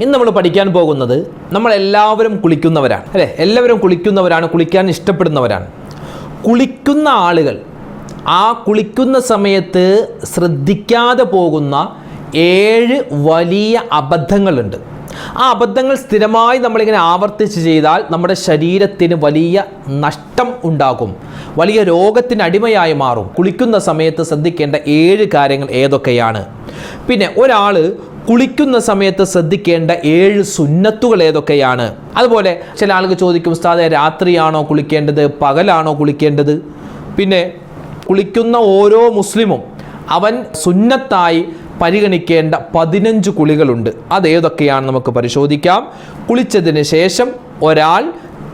ഇന്ന് നമ്മൾ പഠിക്കാൻ പോകുന്നത് നമ്മൾ എല്ലാവരും കുളിക്കുന്നവരാണ് അല്ലേ? എല്ലാവരും കുളിക്കുന്നവരാണ് കുളിക്കാൻ ഇഷ്ടപ്പെടുന്നവരാണ്. കുളിക്കുന്ന ആളുകൾ ആ കുളിക്കുന്ന സമയത്ത് ശ്രദ്ധിക്കാതെ പോകുന്ന ഏഴ് വലിയ അബദ്ധങ്ങളുണ്ട്. ആ അബദ്ധങ്ങൾ സ്ഥിരമായി നമ്മളിങ്ങനെ ആവർത്തിച്ച് ചെയ്താൽ നമ്മുടെ ശരീരത്തിന് വലിയ നഷ്ടം ഉണ്ടാകും. വലിയ രോഗത്തിന് അടിമയായി മാറും. കുളിക്കുന്ന സമയത്ത് ശ്രദ്ധിക്കേണ്ട ഏഴ് കാര്യങ്ങൾ ഏതൊക്കെയാണ്? പിന്നെ ഒരാൾ കുളിക്കുന്ന സമയത്ത് ശ്രദ്ധിക്കേണ്ട ഏഴ് സുന്നത്തുകൾ ഏതൊക്കെയാണ്? അതുപോലെ ചില ആളുകൾ ചോദിക്കും ഉസ്താദെ രാത്രിയാണോ കുളിക്കേണ്ടത്? പകലാണോ കുളിക്കേണ്ടത്? പിന്നെ കുളിക്കുന്ന ഓരോ മുസ്ലിമും അവൻ സുന്നത്തായി പരിഗണിക്കേണ്ട പതിനഞ്ച് കുളികളുണ്ട്. അതേതൊക്കെയാണ് നമുക്ക് പരിശോധിക്കാം. കുളിച്ചതിന് ശേഷം ഒരാൾ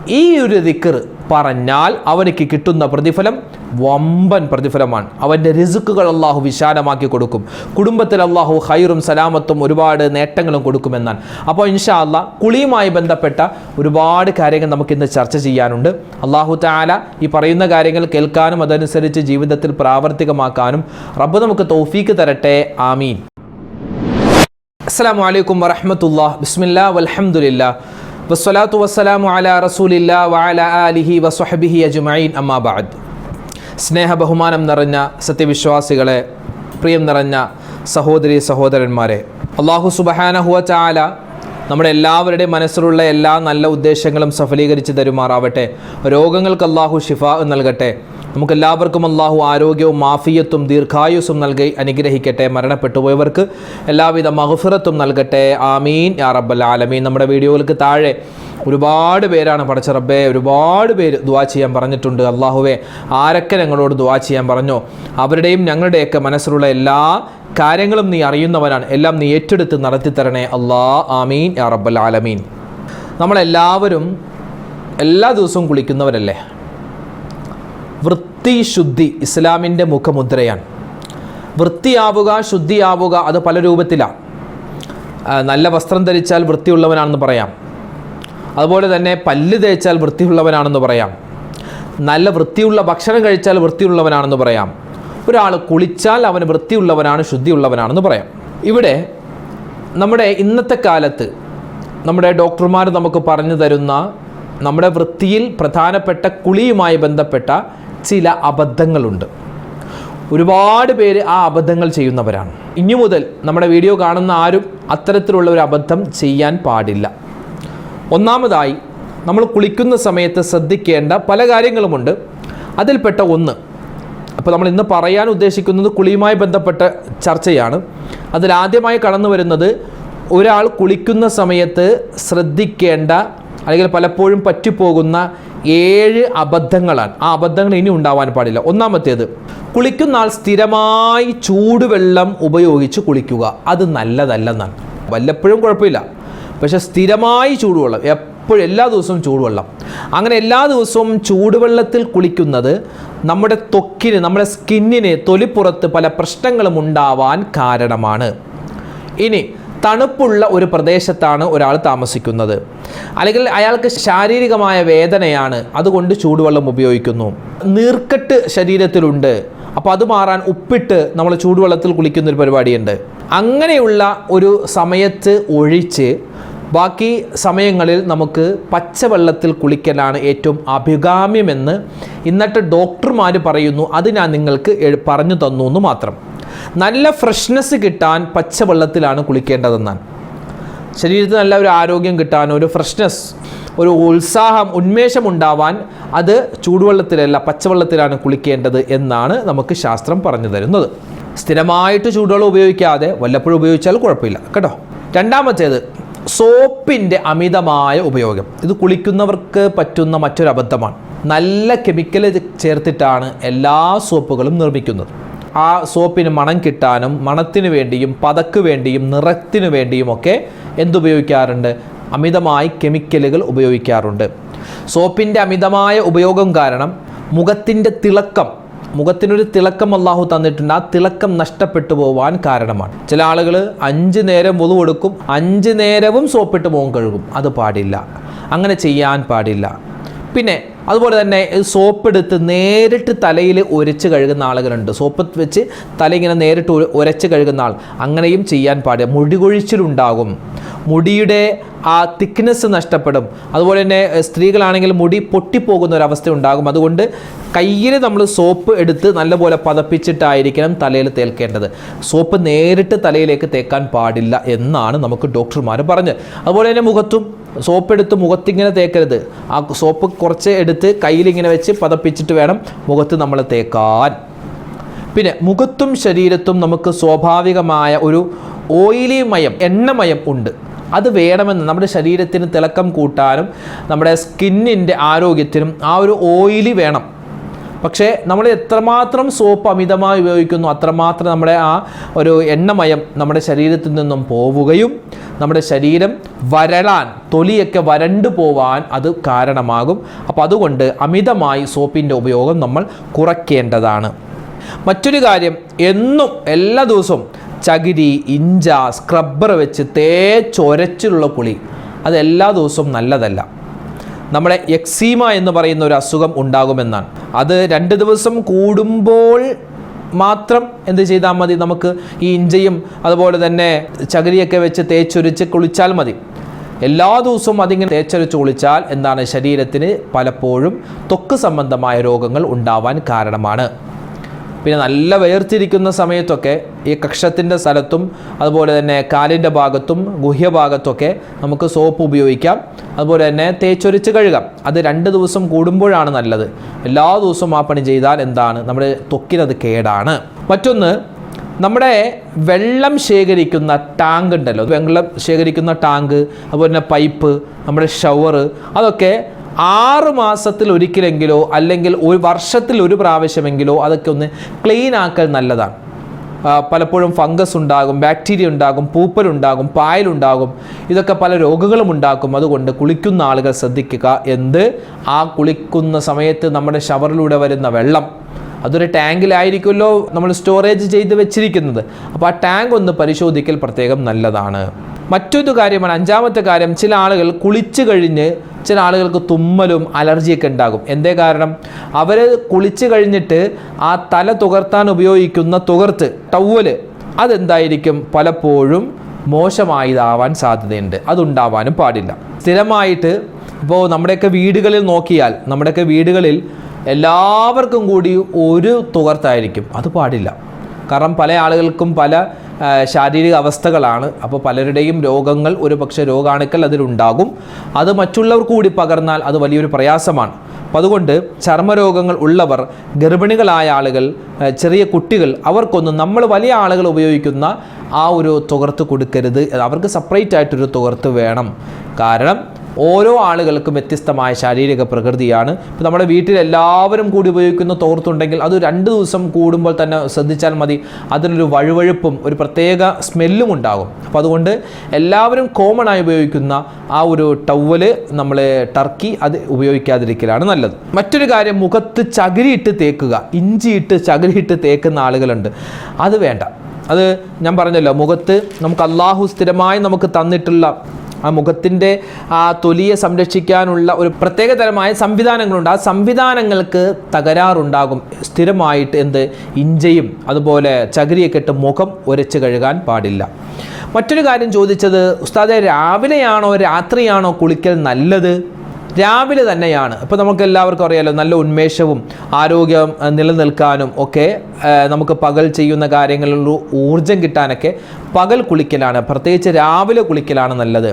ഈ ഒരു ദിക്കർ പറഞ്ഞാൽ അവനക്ക് കിട്ടുന്ന പ്രതിഫലം വമ്പൻ പ്രതിഫലമാണ്. അവന്റെ റിസുക്കുകൾ അള്ളാഹു വിശാലമാക്കി കൊടുക്കും. കുടുംബത്തിൽ അള്ളാഹു ഹൈറും സലാമത്തും ഒരുപാട് നേട്ടങ്ങളും കൊടുക്കുമെന്നാണ്. അപ്പോൾ ഇൻഷാ അള്ളാഹ് കുളിയുമായി ബന്ധപ്പെട്ട ഒരുപാട് കാര്യങ്ങൾ നമുക്കിന്ന് ചർച്ച ചെയ്യാനുണ്ട്. അള്ളാഹു താല ഈ പറയുന്ന കാര്യങ്ങൾ കേൾക്കാനും അതനുസരിച്ച് ജീവിതത്തിൽ പ്രാവർത്തികമാക്കാനും റബ്ബ് നമുക്ക് തൗഫീക്ക് തരട്ടെ. ആമീൻ. അസ്സാം വലൈക്കും വറഹമത്തുള്ള ബിസ്മില്ല വലഹമുല്ല വസ്സലാത്തു വസ്സലാമു അല റസൂലില്ല വഅല ആലിഹി വസ്വഹബിഹി അജ്മഈൻ. അമ്മാ ബഅദ് സ്നേഹ ബഹുമാനം നിറഞ്ഞ സത്യവിശ്വാസികളെ പ്രിയം നിറഞ്ഞ സഹോദരി സഹോദരന്മാരെ അള്ളാഹു സുബഹാനഹുവ ചാല നമ്മുടെ എല്ലാവരുടെയും മനസ്സിലുള്ള എല്ലാ നല്ല ഉദ്ദേശങ്ങളും സഫലീകരിച്ച് തരുമാറാവട്ടെ. രോഗങ്ങൾക്ക് അള്ളാഹു ഷിഫ നൽകട്ടെ. നമുക്ക് എല്ലാവർക്കും അള്ളാഹു ആരോഗ്യവും മാഫിയത്തും ദീർഘായുസ്സും നൽകി അനുഗ്രഹിക്കട്ടെ. മരണപ്പെട്ടുപോയവർക്ക് എല്ലാവിധ മഹഫിറത്തും നൽകട്ടെ. ആമീൻ. യാ റബ്ബൽ ആലമീൻ. നമ്മുടെ വീഡിയോകൾക്ക് താഴെ ഒരുപാട് പേരാണ് പഠിച്ച റബ്ബേ. ഒരുപാട് പേര് ദുവാ ചെയ്യാൻ പറഞ്ഞിട്ടുണ്ട്. അള്ളാഹുവെ ആരൊക്കെ ഞങ്ങളോട് ദുവാ ചെയ്യാൻ പറഞ്ഞോ? അവരുടെയും ഞങ്ങളുടെയൊക്കെ മനസ്സിലുള്ള എല്ലാ കാര്യങ്ങളും നീ അറിയുന്നവനാണ്. എല്ലാം നീ ഏറ്റെടുത്ത് നടത്തിത്തരണേ. അള്ളാ ആമീൻ. യാ റബ്ബൽ ആലമീൻ. നമ്മളെല്ലാവരും എല്ലാ ദിവസവും കുളിക്കുന്നവരല്ലേ? വൃത്തി ശുദ്ധി ഇസ്ലാമിന്റെ മുഖമുദ്രയാണ്. വൃത്തിയാവുക ശുദ്ധിയാവുക അത് പല രൂപത്തിലാണ്. നല്ല വസ്ത്രം ധരിച്ചാൽ വൃത്തിയുള്ളവനാണെന്ന് പറയാം. അതുപോലെ തന്നെ പല്ല് തേച്ചാൽ വൃത്തിയുള്ളവനാണെന്ന് പറയാം. നല്ല വൃത്തിയുള്ള ഭക്ഷണം കഴിച്ചാൽ വൃത്തിയുള്ളവനാണെന്ന് പറയാം. ഒരാൾ കുളിച്ചാൽ അവൻ വൃത്തിയുള്ളവനാണ് ശുദ്ധിയുള്ളവനാണെന്ന് പറയാം. ഇവിടെ നമ്മുടെ ഇന്നത്തെ കാലത്ത് നമ്മുടെ ഡോക്ടർമാർ നമുക്ക് പറഞ്ഞു തരുന്ന നമ്മുടെ വൃത്തിയിൽ പ്രധാനപ്പെട്ട കുളിയുമായി ബന്ധപ്പെട്ട ചില അബദ്ധങ്ങളുണ്ട്. ഒരുപാട് പേര് ആ അബദ്ധങ്ങൾ ചെയ്യുന്നവരാണ്. ഇനി മുതൽ നമ്മുടെ വീഡിയോ കാണുന്ന ആരും അത്തരത്തിലുള്ള ഒരു അബദ്ധം ചെയ്യാൻ പാടില്ല. ഒന്നാമതായി നമ്മൾ കുളിക്കുന്ന സമയത്ത് ശ്രദ്ധിക്കേണ്ട പല കാര്യങ്ങളുമുണ്ട്. അതിൽപ്പെട്ട ഒന്ന് അപ്പോൾ നമ്മൾ ഇന്ന് പറയാൻ ഉദ്ദേശിക്കുന്നത് കുളിയുമായി ബന്ധപ്പെട്ട ചർച്ചയാണ്. അതിലാദ്യമായി കടന്നു വരുന്നത് ഒരാൾ കുളിക്കുന്ന സമയത്ത് ശ്രദ്ധിക്കേണ്ട അല്ലെങ്കിൽ പലപ്പോഴും പറ്റിപ്പോകുന്ന ഏഴ് അബദ്ധങ്ങളാണ്. ആ അബദ്ധങ്ങൾ ഇനി ഉണ്ടാവാൻ പാടില്ല. ഒന്നാമത്തേത് കുളിക്കുന്ന ആൾ സ്ഥിരമായി ചൂടുവെള്ളം ഉപയോഗിച്ച് കുളിക്കുക. അത് നല്ലതല്ലെന്നാണ്. വല്ലപ്പോഴും കുഴപ്പമില്ല. പക്ഷെ സ്ഥിരമായി ചൂടുവെള്ളം എപ്പോഴും എല്ലാ ദിവസവും ചൂടുവെള്ളം. അങ്ങനെ എല്ലാ ദിവസവും ചൂടുവെള്ളത്തിൽ കുളിക്കുന്നത് നമ്മുടെ ത്വക്കിന് നമ്മുടെ സ്കിന്നിന് തൊലിപ്പുറത്ത് പല പ്രശ്നങ്ങളും ഉണ്ടാവാൻ കാരണമാണ്. ഇനി തണുപ്പുള്ള ഒരു പ്രദേശത്താണ് ഒരാൾ താമസിക്കുന്നത്. അല്ലെങ്കിൽ അയാൾക്ക് ശാരീരികമായ വേദനയാണ് അതുകൊണ്ട് ചൂടുവെള്ളം ഉപയോഗിക്കുന്നു. നീർക്കെട്ട് ശരീരത്തിലുണ്ട്. അപ്പോൾ അത് മാറാൻ ഉപ്പിട്ട് നമ്മൾ ചൂടുവെള്ളത്തിൽ കുളിക്കുന്ന ഒരു പരിപാടിയുണ്ട്. അങ്ങനെയുള്ള ഒരു സമയത്ത് ഒഴിച്ച് ബാക്കി സമയങ്ങളിൽ നമുക്ക് പച്ചവെള്ളത്തിൽ കുളിക്കലാണ് ഏറ്റവും അഭികാമ്യമെന്ന് ഇന്നത്തെ ഡോക്ടർമാർ പറയുന്നു. അത് ഞാൻ നിങ്ങൾക്ക് പറഞ്ഞു തന്നു എന്ന് മാത്രം. നല്ല ഫ്രഷ്നെസ് കിട്ടാൻ പച്ചവെള്ളത്തിലാണ് കുളിക്കേണ്ടതെന്നാണ്. ശരീരത്തിന് നല്ല ഒരു ആരോഗ്യം കിട്ടാൻ ഒരു ഫ്രഷ്നെസ് ഒരു ഉത്സാഹം ഉന്മേഷം ഉണ്ടാവാൻ അത് ചൂടുവെള്ളത്തിലല്ല പച്ചവെള്ളത്തിലാണ് കുളിക്കേണ്ടത് എന്നാണ് നമുക്ക് ശാസ്ത്രം പറഞ്ഞു തരുന്നത്. സ്ഥിരമായിട്ട് ചൂടുവെള്ളം ഉപയോഗിക്കാതെ വല്ലപ്പോഴും ഉപയോഗിച്ചാൽ കുഴപ്പമില്ല കേട്ടോ. രണ്ടാമത്തേത് സോപ്പിന്റെ അമിതമായ ഉപയോഗം. ഇത് കുളിക്കുന്നവർക്ക് പറ്റുന്ന മറ്റൊരു അബദ്ധമാണ് നല്ല കെമിക്കൽ ചേർത്തിട്ടാണ് എല്ലാ സോപ്പുകളും നിർമ്മിക്കുന്നത്. ആ സോപ്പിന് മണം കിട്ടാനും മണത്തിന് വേണ്ടിയും പതക്ക് വേണ്ടിയും നിറത്തിന് വേണ്ടിയും ഒക്കെ എന്തുപയോഗിക്കാറുണ്ട്? അമിതമായി കെമിക്കലുകൾ ഉപയോഗിക്കാറുണ്ട്. സോപ്പിന്റെ അമിതമായ ഉപയോഗം കാരണം മുഖത്തിന്റെ തിളക്കം മുഖത്തിനൊരു തിളക്കം അള്ളാഹു തന്നിട്ടുണ്ട്. ആ തിളക്കം നഷ്ടപ്പെട്ടു പോവാൻ കാരണമാണ്. ചില ആളുകൾ അഞ്ച് നേരം മുതു കൊടുക്കും അഞ്ച് നേരവും സോപ്പിട്ട് മുഖം കഴുകും. അത് പാടില്ല. അങ്ങനെ ചെയ്യാൻ പാടില്ല. പിന്നെ അതുപോലെ തന്നെ സോപ്പ് എടുത്ത് നേരിട്ട് തലയിൽ ഉരച്ച് കഴുകുന്ന ആളുകളുണ്ട്. സോപ്പ് വെച്ച് തല ഇങ്ങനെ നേരിട്ട് ഉര- ഉരച്ച് കഴുകുന്ന ആൾ. അങ്ങനെയും ചെയ്യാൻ പാടില്ല. മുടി കൊഴിച്ചിലുണ്ടാകും. മുടിയുടെ ആ തിക്നെസ് നഷ്ടപ്പെടും. അതുപോലെ തന്നെ സ്ത്രീകളാണെങ്കിൽ മുടി പൊട്ടിപ്പോകുന്ന ഒരു അവസ്ഥ ഉണ്ടാകും. അതുകൊണ്ട് കയ്യിൽ നമ്മൾ സോപ്പ് എടുത്ത് നല്ലപോലെ പതപ്പിച്ചിട്ടായിരിക്കണം തലയിൽ തേൽക്കേണ്ടത്. സോപ്പ് നേരിട്ട് തലയിലേക്ക് തേക്കാൻ പാടില്ല എന്നാണ് നമുക്ക് ഡോക്ടർമാർ പറഞ്ഞത്. അതുപോലെ തന്നെ മുഖത്തും സോപ്പ് എടുത്ത് മുഖത്തിങ്ങനെ തേക്കരുത്. ആ സോപ്പ് കുറച്ച് എടുത്ത് കയ്യിലിങ്ങനെ വെച്ച് പതപ്പിച്ചിട്ട് വേണം മുഖത്ത് നമ്മൾ തേക്കാൻ. പിന്നെ മുഖത്തും ശരീരത്തും നമുക്ക് സ്വാഭാവികമായ ഒരു ഓയിലി മയം എണ്ണമയം ഉണ്ട്. അത് വേണമെന്ന് നമ്മുടെ ശരീരത്തിന് തിളക്കം കൂട്ടാനും നമ്മുടെ സ്കിന്നിന്റെ ആരോഗ്യത്തിനും ആ ഒരു ഓയിലി വേണം. പക്ഷേ നമ്മൾ എത്രമാത്രം സോപ്പ് അമിതമായി ഉപയോഗിക്കുന്നു അത്രമാത്രം നമ്മുടെ ആ ഒരു എണ്ണമയം നമ്മുടെ ശരീരത്തിൽ നിന്നും പോവുകയും നമ്മുടെ ശരീരം വരളാൻ തൊലിയൊക്കെ വരണ്ടു പോവാൻ അത് കാരണമാകും. അപ്പോൾ അതുകൊണ്ട് അമിതമായി സോപ്പിന്റെ ഉപയോഗം നമ്മൾ കുറയ്ക്കേണ്ടതാണ്. മറ്റൊരു കാര്യം എന്നും എല്ലാ ദിവസവും ചകിരി ഇഞ്ച സ്ക്രബ്ബർ വെച്ച് തേച്ചൊരച്ചിലുള്ള കുളി അത് എല്ലാ ദിവസവും നല്ലതല്ല. നമ്മളെ എക്സീമ എന്ന് പറയുന്ന ഒരു അസുഖം ഉണ്ടാകുമെന്നാണ്. അത് രണ്ട് ദിവസം കൂടുമ്പോൾ മാത്രം എന്ത് ചെയ്താൽ മതി? നമുക്ക് ഈ ഇഞ്ചയും അതുപോലെ തന്നെ ചകിരിയൊക്കെ വെച്ച് തേച്ചൊരിച്ച് കുളിച്ചാൽ മതി. എല്ലാ ദിവസവും അതിങ്ങനെ തേച്ചൊരച്ച് കുളിച്ചാൽ എന്താണ്? ശരീരത്തിന് പലപ്പോഴും ത്വക്ക് സംബന്ധമായ രോഗങ്ങൾ ഉണ്ടാവാൻ കാരണമാണ്. പിന്നെ നല്ല വേർതിരിക്കുന്ന സമയത്തൊക്കെ ഈ കക്ഷത്തിന്റെ സ്ഥലത്തും അതുപോലെ തന്നെ കാലിന്റെ ഭാഗത്തും ഗുഹ്യഭാഗത്തൊക്കെ നമുക്ക് സോപ്പ് ഉപയോഗിക്കാം. അതുപോലെ തന്നെ തേച്ചൊരിച്ച് കഴുകാം. അത് രണ്ട് ദിവസം കൂടുമ്പോഴാണ് നല്ലത്. എല്ലാ ദിവസവും ആ പണി ചെയ്താൽ എന്താണ്? നമ്മുടെ ത്വക്കിനത് കേടാണ്. മറ്റൊന്ന് നമ്മുടെ വെള്ളം ശേഖരിക്കുന്ന ടാങ്ക് ഉണ്ടല്ലോ. വെള്ളം ശേഖരിക്കുന്ന ടാങ്ക് അതുപോലെ തന്നെ പൈപ്പ് നമ്മുടെ ഷവർ അതൊക്കെ ആറ് മാസത്തിൽ ഒരിക്കലെങ്കിലോ അല്ലെങ്കിൽ ഒരു വർഷത്തിൽ ഒരു പ്രാവശ്യമെങ്കിലോ അതൊക്കെ ഒന്ന് ക്ലീൻ ആക്കൽ നല്ലതാണ്. പലപ്പോഴും ഫംഗസ് ഉണ്ടാകും ബാക്ടീരിയ ഉണ്ടാകും പൂപ്പലുണ്ടാകും പായലുണ്ടാകും ഇതൊക്കെ പല രോഗങ്ങളും ഉണ്ടാക്കും. അതുകൊണ്ട് കുളിക്കുന്ന ആളുകൾ ശ്രദ്ധിക്കുക എന്ത്? ആ കുളിക്കുന്ന സമയത്ത് നമ്മുടെ ഷവറിലൂടെ വരുന്ന വെള്ളം. അതൊരു ടാങ്കിലായിരിക്കുമല്ലോ നമ്മൾ സ്റ്റോറേജ് ചെയ്ത് വെച്ചിരിക്കുന്നത്. അപ്പോൾ ആ ടാങ്ക് ഒന്ന് പരിശോധിക്കൽ പ്രത്യേകം നല്ലതാണ്. മറ്റൊരു കാര്യമാണ് അഞ്ചാമത്തെ കാര്യം ചില ആളുകൾ കുളിച്ചു കഴിഞ്ഞ് ചില ആളുകൾക്ക് തുമ്മലും അലർജിയൊക്കെ ഉണ്ടാകും. എന്തേ കാരണം? അവർ കുളിച്ച് കഴിഞ്ഞിട്ട് ആ തല തുകർത്താൻ ഉപയോഗിക്കുന്ന തുകർത്ത് ടവൽ അതെന്തായിരിക്കും? പലപ്പോഴും മോശമായതാവാൻ സാധ്യതയുണ്ട്. അതുണ്ടാവാനും പാടില്ല. സ്ഥിരമായിട്ട് ഇപ്പോൾ നമ്മുടെയൊക്കെ വീടുകളിൽ നോക്കിയാൽ നമ്മുടെയൊക്കെ വീടുകളിൽ എല്ലാവർക്കും കൂടി ഒരു തുകർത്തായിരിക്കും. അത് പാടില്ല. കാരണം പല ആളുകൾക്കും പല ശാരീരിക അവസ്ഥകളാണ്. അപ്പോൾ പലരുടെയും രോഗങ്ങൾ ഒരു പക്ഷേ രോഗാണുക്കൾ അതിലുണ്ടാകും അത് മറ്റുള്ളവർക്ക് കൂടി പകർന്നാൽ അത് വലിയൊരു പ്രയാസമാണ്. അപ്പോൾ അതുകൊണ്ട് ചർമ്മരോഗങ്ങൾ ഉള്ളവർ ഗർഭിണികളായ ആളുകൾ ചെറിയ കുട്ടികൾ അവർക്കൊന്നും നമ്മൾ വലിയ ആളുകൾ ഉപയോഗിക്കുന്ന ആ ഒരു തുകർത്ത് കൊടുക്കരുത്. അവർക്ക് സെപ്പറേറ്റ് ആയിട്ടൊരു തുകർത്ത് വേണം. കാരണം ഓരോ ആളുകൾക്കും വ്യത്യസ്തമായ ശാരീരിക പ്രകൃതിയാണ്. ഇപ്പോൾ നമ്മുടെ വീട്ടിൽ എല്ലാവരും കൂടി ഉപയോഗിക്കുന്ന തോർത്തുണ്ടെങ്കിൽ അത് രണ്ട് ദിവസം കൂടുമ്പോൾ തന്നെ ശ്രദ്ധിച്ചാൽ മതി. അതിനൊരു വഴുവഴുപ്പും ഒരു പ്രത്യേക സ്മെല്ലും ഉണ്ടാകും. അപ്പോൾ അതുകൊണ്ട് എല്ലാവരും കോമൺ ആയി ഉപയോഗിക്കുന്ന ആ ഒരു ടവൽ നമ്മൾ ടർക്കി അത് ഉപയോഗിക്കാതിരിക്കലാണ് നല്ലത്. മറ്റൊരു കാര്യം മുഖത്ത് ചകിരിയിട്ട് തേക്കുക. ഇഞ്ചിയിട്ട് ചകിരിയിട്ട് തേക്കുന്ന ആളുകളുണ്ട്. അത് വേണ്ട. അത് ഞാൻ പറഞ്ഞല്ലോ മുഖത്ത് നമുക്ക് അള്ളാഹു സ്ഥിരമായി നമുക്ക് തന്നിട്ടുള്ള ആ മുഖത്തിന്റെ ആ തൊലിയെ സംരക്ഷിക്കാനുള്ള ഒരു പ്രത്യേകതരമായ സംവിധാനങ്ങളുണ്ട്. ആ സംവിധാനങ്ങൾക്ക് തകരാറുണ്ടാകും. സ്ഥിരമായിട്ട് എന്ത്? ഇഞ്ചയും അതുപോലെ ചകിരിയൊക്കെ ഇട്ട് മുഖം ഉരച്ച് കഴുകാൻ പാടില്ല. മറ്റൊരു കാര്യം ചോദിച്ചത് ഉസ്താദെ രാവിലെയാണോ രാത്രിയാണോ കുളിക്കൽ നല്ലത്? രാവിലെ തന്നെയാണ്. ഇപ്പോൾ നമുക്ക് എല്ലാവർക്കും അറിയാലോ നല്ല ഉന്മേഷവും ആരോഗ്യം നിലനിൽക്കാനും ഒക്കെ നമുക്ക് പകൽ ചെയ്യുന്ന കാര്യങ്ങളിൽ ഊർജം കിട്ടാനൊക്കെ പകൽ കുളിക്കലാണ് പ്രത്യേകിച്ച് രാവിലെ കുളിക്കലാണ് നല്ലത്.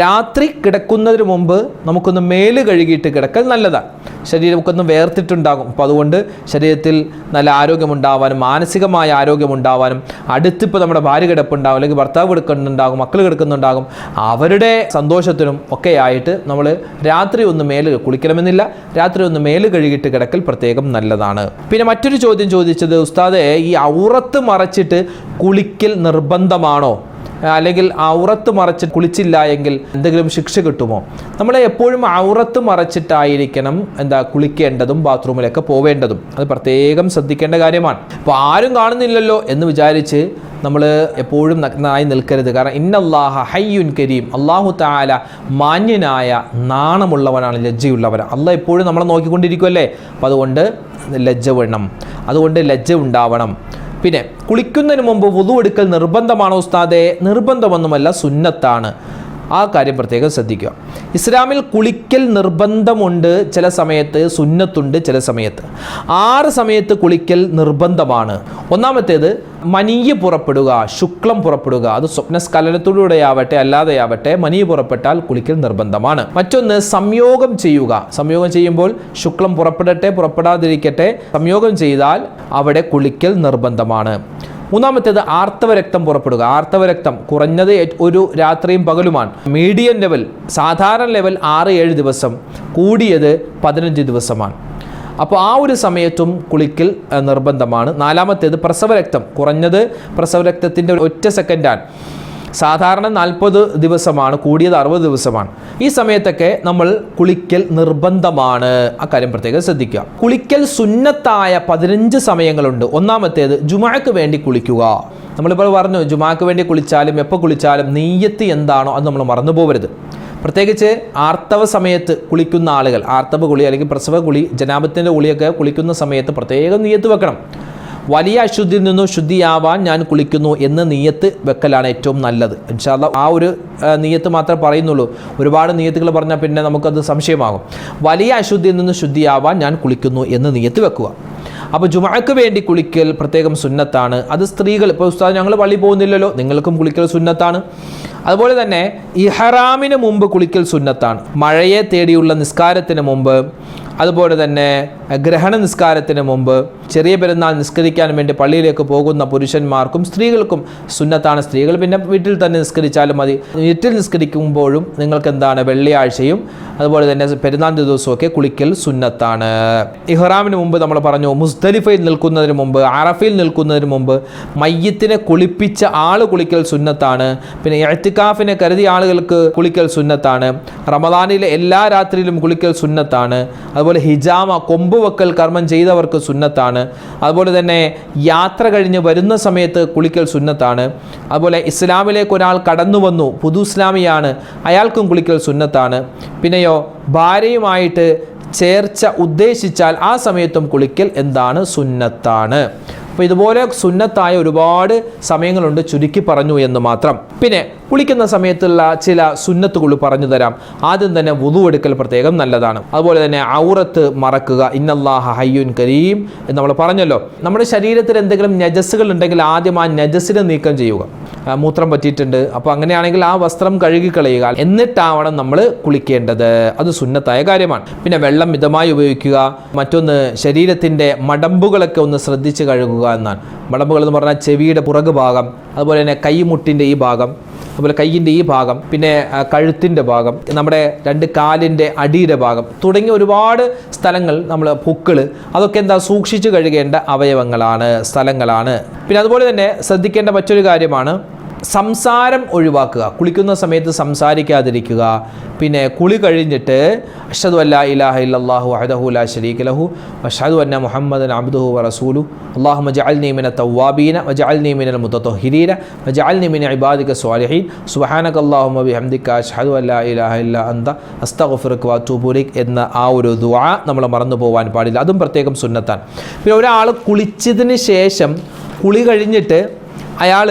രാത്രി കിടക്കുന്നതിന് മുമ്പ് നമുക്കൊന്ന് മേൽ കഴുകിയിട്ട് കിടക്കൽ നല്ലതാണ് ശരീരമൊക്കൊന്ന് വേർത്തിട്ടുണ്ടാകും. അപ്പോൾ അതുകൊണ്ട് ശരീരത്തിൽ നല്ല ആരോഗ്യമുണ്ടാവാനും മാനസികമായ ആരോഗ്യമുണ്ടാവാനും അടുത്തിപ്പോൾ നമ്മുടെ ഭാര്യ കിടപ്പുണ്ടാവും അല്ലെങ്കിൽ ഭർത്താവ് കിടക്കുന്നുണ്ടാകും മക്കൾ കിടക്കുന്നുണ്ടാകും അവരുടെ സന്തോഷത്തിനും ഒക്കെ ആയിട്ട് നമ്മൾ രാത്രി ഒന്ന് മേൽ കുളിക്കണമെന്നില്ല. രാത്രി ഒന്ന് മേൽ കഴുകിയിട്ട് കിടക്കൽ പ്രത്യേകം നല്ലതാണ്. പിന്നെ മറ്റൊരു ചോദ്യം ചോദിച്ചത് ഉസ്താദെ ഈ ഔറത്ത് മറച്ചിട്ട് കുളിക്കൽ നിർബന്ധമാണോ അല്ലെങ്കിൽ ഔറത്ത് മറച്ച് കുളിച്ചില്ല എങ്കിൽ എന്തെങ്കിലും ശിക്ഷ കിട്ടുമോ? നമ്മൾ എപ്പോഴും ഔറത്ത് മറച്ചിട്ടായിരിക്കണം എന്താ കുളിക്കേണ്ടതും ബാത്റൂമിലൊക്കെ പോവേണ്ടതും. അത് പ്രത്യേകം ശ്രദ്ധിക്കേണ്ട കാര്യമാണ്. അപ്പോൾ ആരും കാണുന്നില്ലല്ലോ എന്ന് വിചാരിച്ച് നമ്മൾ എപ്പോഴും നഗ്നനായി നിൽക്കരുത്. കാരണം ഇന്നല്ലാഹ ഹയ്യുൻ കരീം. അള്ളാഹു താല മാന്യനായ നാണമുള്ളവനാണ് ലജ്ജയുള്ളവൻ. അല്ല എപ്പോഴും നമ്മളെ നോക്കിക്കൊണ്ടിരിക്കുമല്ലേ അപ്പോൾ അതുകൊണ്ട് ലജ്ജ വേണം. അതുകൊണ്ട് ലജ്ജ ഉണ്ടാവണം. പിന്നെ കുളിക്കുന്നതിന് മുമ്പ് വുതു എടുക്കൽ നിർബന്ധമാണോ ഉസ്താദെ? നിർബന്ധമൊന്നുമല്ല സുന്നത്താണ്. ആ കാര്യം പ്രത്യേകം ശ്രദ്ധിക്കുക. ഇസ്ലാമിൽ കുളിക്കൽ നിർബന്ധമുണ്ട് ചില സമയത്ത് സുന്നത്തുണ്ട് ചില സമയത്ത്. ആറ് സമയത്ത് കുളിക്കൽ നിർബന്ധമാണ്. ഒന്നാമത്തേത് മനിയ് പുറപ്പെടുക ശുക്ലം പുറപ്പെടുക. അത് സ്വപ്നസ്ഖലനത്തിലൂടെയാവട്ടെ അല്ലാതെയാവട്ടെ മനീ പുറപ്പെട്ടാൽ കുളിക്കൽ നിർബന്ധമാണ്. മറ്റൊന്ന് സംയോഗം ചെയ്യുക. സംയോഗം ചെയ്യുമ്പോൾ ശുക്ലം പുറപ്പെടട്ടെ പുറപ്പെടാതിരിക്കട്ടെ സംയോഗം ചെയ്താൽ അവിടെ കുളിക്കൽ നിർബന്ധമാണ്. മൂന്നാമത്തേത് ആർത്തവ രക്തം പുറപ്പെടുക. ആർത്തവ രക്തം കുറഞ്ഞത് ഒരു രാത്രിയും പകലുമാണ്. മീഡിയം ലെവൽ സാധാരണ ലെവൽ ആറ് ഏഴ് ദിവസം. കൂടിയത് പതിനഞ്ച് ദിവസമാണ്. അപ്പോൾ ആ ഒരു സമയത്തും കുളിക്കൽ നിർബന്ധമാണ്. നാലാമത്തേത് പ്രസവരക്തം. കുറഞ്ഞത് പ്രസവരക്തത്തിന്റെ ഒറ്റ സെക്കൻഡാണ് സാധാരണ നാൽപ്പത് ദിവസമാണ് കൂടിയത് അറുപത് ദിവസമാണ്. ഈ സമയത്തൊക്കെ നമ്മൾ കുളിക്കൽ നിർബന്ധമാണ്. ആ കാര്യം പ്രത്യേകം ശ്രദ്ധിക്കുക. കുളിക്കൽ സുന്നത്തായ പതിനഞ്ച് സമയങ്ങളുണ്ട്. ഒന്നാമത്തേത് ജുമാക്ക് വേണ്ടി കുളിക്കുക. നമ്മളിപ്പോൾ പറഞ്ഞു ജുമാക്ക് വേണ്ടി കുളിച്ചാലും എപ്പോൾ കുളിച്ചാലും നീയത്ത് എന്താണോ അത് നമ്മൾ മറന്നു പോകരുത് പ്രത്യേകിച്ച് ആർത്തവ സമയത്ത് കുളിക്കുന്ന ആളുകൾ ആർത്തവ കുളി അല്ലെങ്കിൽ പ്രസവ കുളി ജനാപത്തിന്റെ കുളിയൊക്കെ കുളിക്കുന്ന സമയത്ത് പ്രത്യേകം നീയത്ത് വെക്കണം. വലിയ അശുദ്ധിയിൽ നിന്നും ശുദ്ധിയാവാൻ ഞാൻ കുളിക്കുന്നു എന്ന് നീയത്ത് വെക്കലാണ് ഏറ്റവും നല്ലത്. ഇൻഷാല്ല ആ ഒരു നീയത്ത് മാത്രമേ പറയുന്നുള്ളൂ. ഒരുപാട് നീയത്തുകൾ പറഞ്ഞാൽ പിന്നെ നമുക്കത് സംശയമാകും. വലിയ അശുദ്ധിയിൽ നിന്ന് ശുദ്ധിയാവാൻ ഞാൻ കുളിക്കുന്നു എന്ന് നീയത്ത് വെക്കുക. അപ്പോൾ ജുമാക്ക് വേണ്ടി കുളിക്കൽ പ്രത്യേകം സുന്നത്താണ്. അത് സ്ത്രീകൾ ഇപ്പോൾ ഉസ്താദ് ഞങ്ങൾ പള്ളി പോകുന്നില്ലല്ലോ നിങ്ങൾക്കും കുളിക്കൽ സുന്നത്താണ്. അതുപോലെ തന്നെ ഇഹറാമിന് മുമ്പ് കുളിക്കൽ സുന്നത്താണ്. മഴയെ തേടിയുള്ള നിസ്കാരത്തിന് മുമ്പ് അതുപോലെ തന്നെ ഗ്രഹണ നിസ്കാരത്തിന് മുമ്പ് ചെറിയ പെരുന്നാൾ നിസ്കരിക്കാൻ വേണ്ടി പള്ളിയിലേക്ക് പോകുന്ന പുരുഷന്മാർക്കും സ്ത്രീകൾക്കും സുന്നത്താണ് സ്ത്രീകൾ. പിന്നെ വീട്ടിൽ തന്നെ നിസ്കരിച്ചാലും മതി. വീട്ടിൽ നിസ്കരിക്കുമ്പോഴും നിങ്ങൾക്ക് എന്താണ് വെള്ളിയാഴ്ചയും അതുപോലെ തന്നെ പെരുന്നാൾ ദിവസമൊക്കെ കുളിക്കൽ സുന്നത്താണ്. ഇഹ്റാമിന് മുമ്പ് നമ്മൾ പറഞ്ഞു മുസ്തലിഫയിൽ നിൽക്കുന്നതിന് മുമ്പ് അറഫയിൽ നിൽക്കുന്നതിന് മുമ്പ് മയ്യത്തിനെ കുളിപ്പിച്ച ആൾ കുളിക്കൽ സുന്നത്താണ്. പിന്നെ എഴുത്തിക്കാഫിനെ കരുതിയ ആളുകൾക്ക് കുളിക്കൽ സുന്നത്താണ്. റമദാനിലെ എല്ലാ രാത്രിയിലും കുളിക്കൽ സുന്നത്താണ്. അതുപോലെ ഹിജാമ കൊമ്പ് വെക്കൽ കർമ്മം ചെയ്തവർക്ക് സുന്നത്താണ്. അതുപോലെ തന്നെ യാത്ര കഴിഞ്ഞ് വരുന്ന സമയത്ത് കുളിക്കൽ സുന്നത്താണ്. അതുപോലെ ഇസ്ലാമിലേക്ക് ഒരാൾ കടന്നു വന്നു പുതു ഇസ്ലാമിയാണ്. അയാൾക്കും കുളിക്കൽ സുന്നത്താണ്. പിന്നെയോ ഭാര്യയുമായിട്ട് ചേർച്ച ഉദ്ദേശിച്ചാൽ ആ സമയത്തും കുളിക്കൽ എന്താണ് സുന്നത്താണ്. അപ്പോൾ ഇതുപോലെ സുന്നത്തായ ഒരുപാട് സമയങ്ങളുണ്ട് ചുരുക്കി പറഞ്ഞു എന്ന് മാത്രം. പിന്നെ കുളിക്കുന്ന സമയത്തുള്ള ചില സുന്നത്തുകൾ പറഞ്ഞു തരാം. ആദ്യം തന്നെ വുതു എടുക്കൽ പ്രത്യേകം നല്ലതാണ്. അതുപോലെ തന്നെ ഔറത്ത് മറക്കുക ഇന്നല്ലാഹ ഹയ്യുൻ കരീം എന്ന് നമ്മൾ പറഞ്ഞല്ലോ. നമ്മുടെ ശരീരത്തിൽ എന്തെങ്കിലും നജസ്സുകൾ ഉണ്ടെങ്കിൽ ആദ്യം ആ നജസ്സിനെ നീക്കം ചെയ്യുക. മൂത്രം പറ്റിയിട്ടുണ്ട്. അപ്പോൾ അങ്ങനെയാണെങ്കിൽ ആ വസ്ത്രം കഴുകിക്കളയുക. എന്നിട്ടാവണം നമ്മൾ കുളിക്കേണ്ടത്. അത് സുന്നത്തായ കാര്യമാണ്. പിന്നെ വെള്ളം മിതമായി ഉപയോഗിക്കുക. മറ്റൊന്ന് ശരീരത്തിന്റെ മടമ്പുകളൊക്കെ ഒന്ന് ശ്രദ്ധിച്ച് കഴുകുക എന്നാണ്. മടമ്പുകൾ എന്ന് പറഞ്ഞാൽ ചെവിയുടെ പുറകു ഭാഗം അതുപോലെ തന്നെ കൈമുട്ടിന്റെ ഈ ഭാഗം അതുപോലെ കയ്യിന്റെ ഈ ഭാഗം പിന്നെ കഴുത്തിന്റെ ഭാഗം നമ്മുടെ രണ്ട് കാലിന്റെ അടിയുടെ ഭാഗം തുടങ്ങിയ ഒരുപാട് സ്ഥലങ്ങൾ നമ്മൾ പൂക്കൾ അതൊക്കെ എന്താ സൂക്ഷിച്ച് കഴുകേണ്ട അവയവങ്ങളാണ് സ്ഥലങ്ങളാണ്. പിന്നെ അതുപോലെ തന്നെ ശ്രദ്ധിക്കേണ്ട മറ്റൊരു കാര്യമാണ് സംസാരം ഒഴിവാക്കുക. കുളിക്കുന്ന സമയത്ത് സംസാരിക്കാതിരിക്കുക. പിന്നെ കുളി കഴിഞ്ഞിട്ട് അഷദു അല്ലാ ഇലാഹ ഇല്ലാഹു അഹദഹു ലാ ഷരീഖ് ലഹു. അഷദു അന്ന മുഹമ്മദ് അബ്ദുഹു റസൂലു. അള്ളാഹു മജഅൽനി മിന തവ്വാബീന വജഅൽനി മിനൽ മുത്തത്തൊഹിരീന വജഅൽനി മിന ഇബാദിക സ്വാലിഹീൻ. അള്ളാഹു മബി ഹംദിക്ക അഷ്ഹദു അല്ലാ ഇലാഹ ഇല്ല അന്ത. അസ്തഗ്ഫിറുക വഅതൂബു ഇലൈക് എന്ന ആ ഒരു ദുആ നമ്മൾ മറന്നു പോകാൻ പാടില്ല. അതും പ്രത്യേകം സുന്നത്താണ്. പിന്നെ ഒരാൾ കുളിച്ചതിന് ശേഷം കുളി കഴിഞ്ഞിട്ട് അയാൾ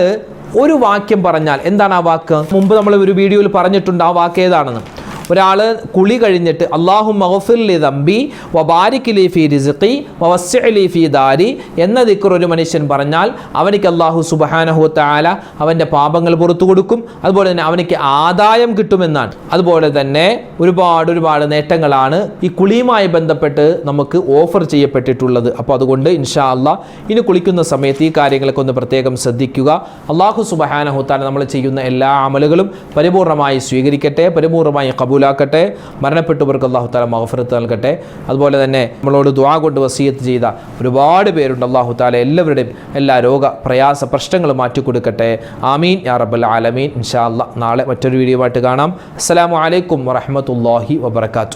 ഒരു വാക്യം പറഞ്ഞാൽ എന്താണ് ആ വാക്ക്? മുമ്പ് നമ്മൾ ഒരു വീഡിയോയിൽ പറഞ്ഞിട്ടുണ്ട് ആ വാക്ക് ഏതാണെന്ന്. ഒരാൾ കുളി കഴിഞ്ഞിട്ട് അള്ളാഹു മഹഫുല്ലി തമ്പി വബാരിക്കിലി ഫി റിസിഖി വവസ്സലി ഫി ദാരി എന്ന ദിക്കർ ഒരു മനുഷ്യൻ പറഞ്ഞാൽ അവനിക്ക് അള്ളാഹു സുബഹാനഹു താല അവന്റെ പാപങ്ങൾ പുറത്തു കൊടുക്കും. അതുപോലെ തന്നെ അവനിക്ക് ആദായം കിട്ടുമെന്നാണ്. അതുപോലെ തന്നെ ഒരുപാട് ഒരുപാട് നേട്ടങ്ങളാണ് ഈ കുളിയുമായി ബന്ധപ്പെട്ട് നമുക്ക് ഓഫർ ചെയ്യപ്പെട്ടിട്ടുള്ളത്. അപ്പോൾ അതുകൊണ്ട് ഇൻഷാ അള്ളാ ഇനി കുളിക്കുന്ന സമയത്ത് ഈ കാര്യങ്ങളൊക്കെ ഒന്ന് പ്രത്യേകം ശ്രദ്ധിക്കുക. അള്ളാഹു സുബഹാനഹു താല നമ്മൾ ചെയ്യുന്ന എല്ലാ അമലുകളും പരിപൂർണമായി സ്വീകരിക്കട്ടെ. പരിപൂർണമായി കബൂലാക്കട്ടെ മരണപ്പെട്ടവർക്ക് അള്ളാഹു താല മഹഫറത്ത് നൽകട്ടെ. അതുപോലെ തന്നെ നമ്മളോട് ദ്വാ കൊണ്ട് വസീയത്ത് ചെയ്ത ഒരുപാട് പേരുണ്ട്. അള്ളാഹു താല എല്ലാവരുടെയും എല്ലാ രോഗ പ്രയാസ പ്രശ്നങ്ങളും മാറ്റിക്കൊടുക്കട്ടെ ആമീൻ. യാ റബ്ബൽ ആലമീൻ. ഇൻഷാ അല്ലാ നാളെ മറ്റൊരു വീഡിയോ ആയിട്ട് കാണാം. അസ്സാം വലൈക്കും വറഹ്മത്തുള്ളാഹി വബറകാതുഹു.